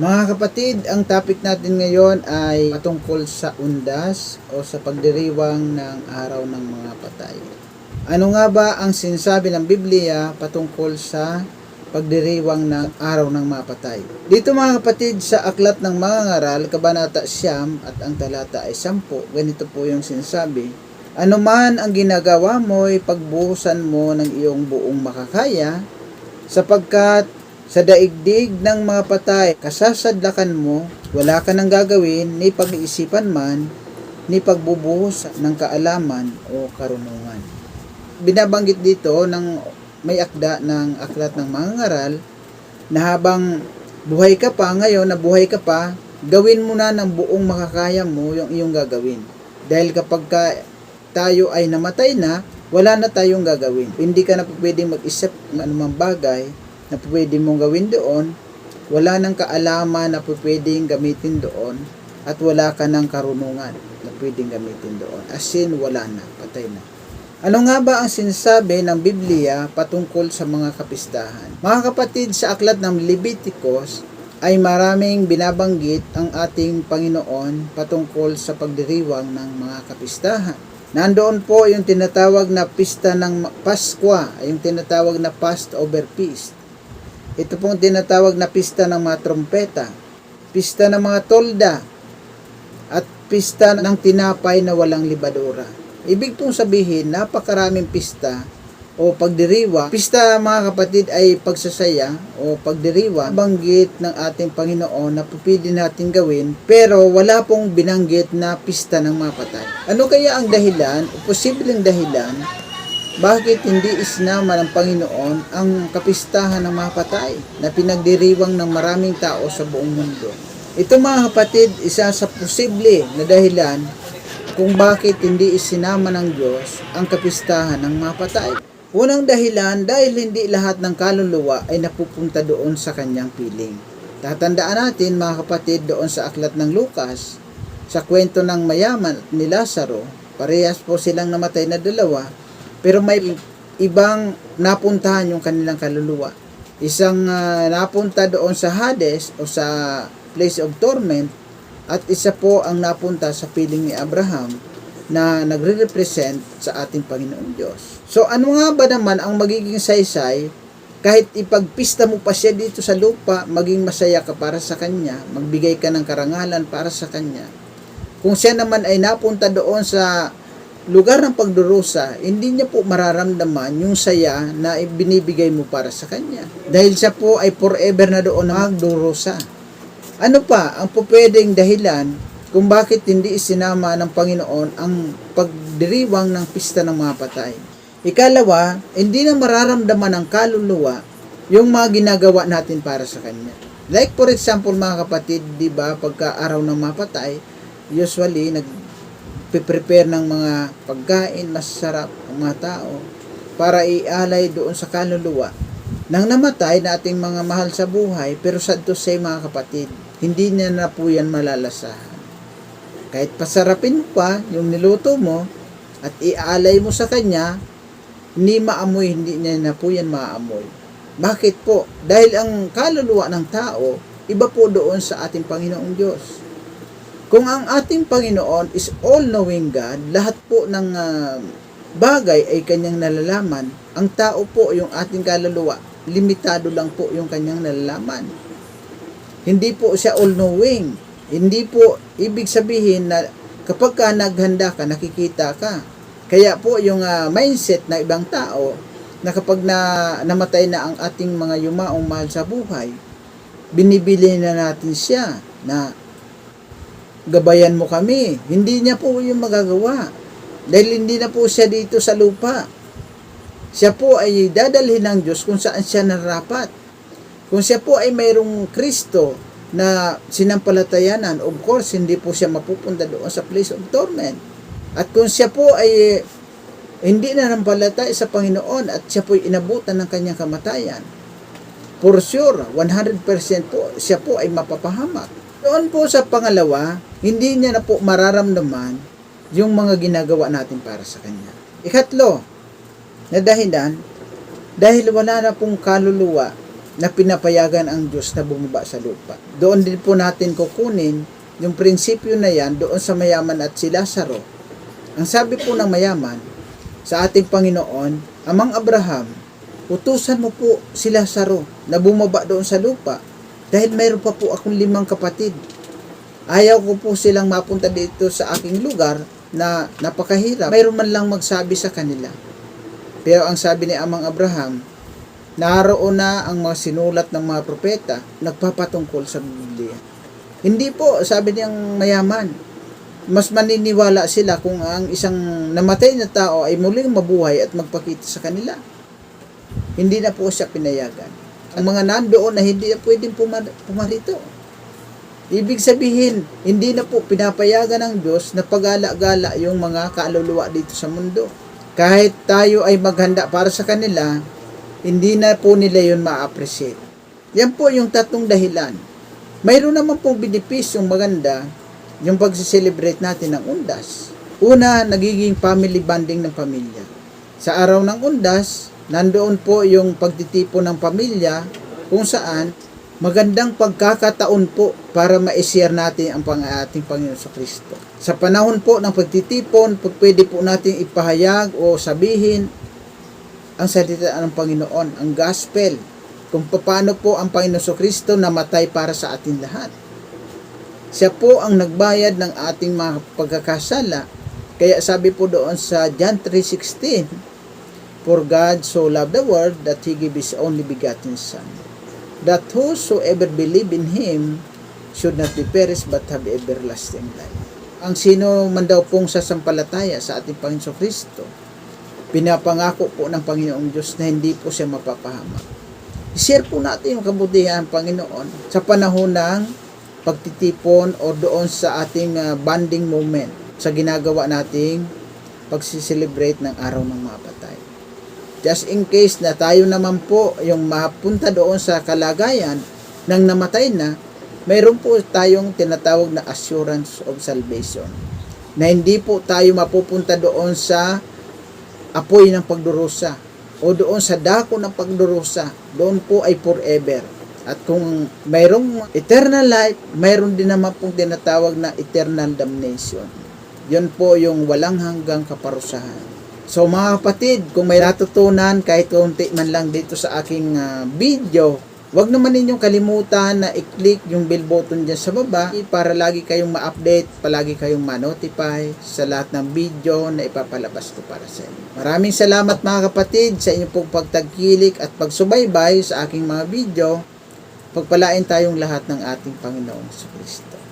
Mga kapatid, ang topic natin ngayon ay patungkol sa undas o sa pagdiriwang ng araw ng mga patay. Ano nga ba ang sinasabi ng Biblia patungkol sa pagdiriwang ng araw ng mga patay? Dito mga kapatid, sa aklat ng mga ngaral, kabanata siyam at ang talata ay sampu, ganito po yung sinasabi. Ano man ang ginagawa mo ay pagbuhusan mo ng iyong buong makakaya, sapagkat sa daigdig ng mga patay, kasasadlakan mo, wala ka nang gagawin, ni pag-iisipan man, ni pagbubuhos ng kaalaman o karunungan. Binabanggit dito ng may akda ng aklat ng mga ngaral na habang buhay ka pa, ngayon na buhay ka pa, gawin mo na ng buong makakaya mo yung iyong gagawin. Dahil kapag ka tayo ay namatay na, wala na tayong gagawin. Hindi ka na pwedeng mag-isip ng anumang bagay na pwede mong gawin doon, wala nang kaalaman na pwedeng gamitin doon, at wala ka ng karunungan na pwedeng gamitin doon. As in, wala na, patay na. Ano nga ba ang sinasabi ng Biblia patungkol sa mga kapistahan? Mga kapatid, sa aklat ng Leviticus ay maraming binabanggit ang ating Panginoon patungkol sa pagdiriwang ng mga kapistahan. Nandoon po yung tinatawag na pista ng Pasko, yung tinatawag na Passover Feast. Ito pong tinatawag na pista ng mga trompeta, pista ng mga tolda, at pista ng tinapay na walang libadura. Ibig pong sabihin, napakaraming pista o pagdiriwa. Pista mga kapatid ay pagsasaya o pagdiriwa, banggit ng ating Panginoon na pupili natin gawin, pero wala pong binanggit na pista ng mga patay. Ano kaya ang dahilan o posibleng dahilan bakit hindi isinama ng Panginoon ang kapistahan ng mga patay na pinagdiriwang ng maraming tao sa buong mundo? Ito mga kapatid, isa sa posible na dahilan kung bakit hindi isinama ng Diyos ang kapistahan ng mga patay. Unang dahilan dahil hindi lahat ng kaluluwa ay napupunta doon sa kanyang piling. Tatandaan natin mga kapatid doon sa aklat ng Lucas, sa kwento ng mayaman ni Lazaro, parehas po silang namatay na dalawa, pero may ibang napuntahan yung kanilang kaluluwa. Isang ah, napunta doon sa Hades o sa place of torment at isa po ang napunta sa piling ni Abraham na nagre-represent sa ating Panginoong Diyos. So ano nga ba naman ang magiging saysay kahit ipagpista mo pa siya dito sa lupa, maging masaya ka para sa Kanya, magbigay ka ng karangalan para sa Kanya. Kung siya naman ay napunta doon sa lugar ng pagdurusa, hindi niya po mararamdaman yung saya na binibigay mo para sa kanya. Dahil siya po ay forever na doon magdurusa. Ano pa ang po pwedeng dahilan kung bakit hindi isinama ng Panginoon ang pagdiriwang ng pista ng mga patay? Ikalawa, hindi na mararamdaman ng kaluluwa yung mga ginagawa natin para sa Kanya. Like for example mga kapatid, di ba, pagka araw ng mga patay, usually nag prepare ng mga pagkain masarap ang mga tao para ialay doon sa kaluluwa. Nang namatay na ating mga mahal sa buhay pero sad to say mga kapatid hindi niya na po yan malalasahan. Kahit pasarapin mo pa yung niluto mo at ialay mo sa kanya hindi maamoy hindi niya na po yan maamoy. Bakit po? dahil ang kaluluwa ng tao iba po doon sa ating Panginoong Diyos kung ang ating Panginoon is all-knowing God, lahat po ng ah, bagay ay kanyang nalalaman. Ang tao po, yung ating kaluluwa, limitado lang po yung kanyang nalalaman. Hindi po siya all-knowing. Hindi po ibig sabihin na kapag ka naghanda ka, nakikita ka. Kaya po yung ah, mindset na ibang tao na kapag na namatay na ang ating mga yumaong mahal sa buhay, binibili na natin siya na gabayan mo kami. Hindi niya po yung magagawa. Dahil hindi na po siya dito sa lupa. Siya po ay dadalhin ng Diyos kung saan siya narapat. Kung siya po ay mayroong Kristo na sinampalatayanan, of course, hindi po siya mapupunta doon sa place of torment. At kung siya po ay hindi na nampalatay sa Panginoon at siya po ay inabutan ng kanyang kamatayan, for sure, 100% po, siya po ay mapapahamak. Doon po sa pangalawa, hindi niya na po mararamdaman yung mga ginagawa natin para sa Kanya. Ikatlo, na dahilan, dahil wala na pong kaluluwa na pinapayagan ang Diyos na bumaba sa lupa. Doon din po natin kukunin yung prinsipyo na yan doon sa mayaman at si Lazaro. Ang sabi po ng mayaman sa ating Panginoon, Amang Abraham, utusan mo po si Lazaro na bumaba doon sa lupa dahil mayroon pa po akong limang kapatid. Ayaw ko po silang mapunta dito sa aking lugar na napakahirap. Mayroon man lang magsabi sa kanila. Pero ang sabi ni Amang Abraham, naroon na ang mga sinulat ng mga propeta nagpapatungkol sa Biblia. Hindi po, sabi niyang mayaman, mas maniniwala sila kung ang isang namatay na tao ay muling mabuhay at magpakita sa kanila. Hindi na po siya pinayagan. Ang mga nandoon na hindi na pwedeng pumar- pumarito. Ibig sabihin, hindi na po pinapayagan ng Diyos na pagala-gala yung mga kaluluwa dito sa mundo. Kahit tayo ay maghanda para sa kanila, hindi na po nila yun ma-appreciate. Yan po yung tatlong dahilan. Mayroon naman pong benepisyong maganda yung pag-celebrate natin ng undas. Una, nagiging family bonding ng pamilya. Sa araw ng undas, nandoon po yung pagtitipon ng pamilya kung saan magandang pagkakataon po para ma-share natin ang pang ating Panginoon sa Kristo. Sa panahon po ng pagtitipon, pag pwede po natin ipahayag o sabihin ang salita ng Panginoon, ang gospel, kung paano po ang Panginoon sa Kristo namatay para sa atin lahat. Siya po ang nagbayad ng ating mga pagkakasala. Kaya sabi po doon sa John 3.16, For God so loved the world that He gave His only begotten Son, that whosoever believe in Him should not be perished but have everlasting life. Ang sino man daw pong sasampalataya sa ating Panginoon Kristo, pinapangako po ng Panginoong Diyos na hindi po siya mapapahamak. I-share po natin yung kabutihan ng Panginoon sa panahon ng pagtitipon o doon sa ating ah, bonding moment sa ginagawa nating pagsiselebrate ng araw ng mga patay. Just in case na tayo naman po yung mapunta doon sa kalagayan ng namatay na, mayroon po tayong tinatawag na assurance of salvation. Na hindi po tayo mapupunta doon sa apoy ng pagdurusa o doon sa dako ng pagdurusa. Doon po ay forever. At kung mayroong eternal life, mayroon din naman pong tinatawag na eternal damnation. Yun po yung walang hanggang kaparusahan. So mga kapatid, kung may natutunan kahit konti man lang dito sa aking ah, video, wag naman ninyong kalimutan na i-click yung bell button dyan sa baba para lagi kayong ma-update, palagi kayong ma-notify sa lahat ng video na ipapalabas ko para sa inyo. Maraming salamat mga kapatid sa inyong pong pagtagkilik at pagsubaybay sa aking mga video. Pagpalain tayong lahat ng ating Panginoong Kristo.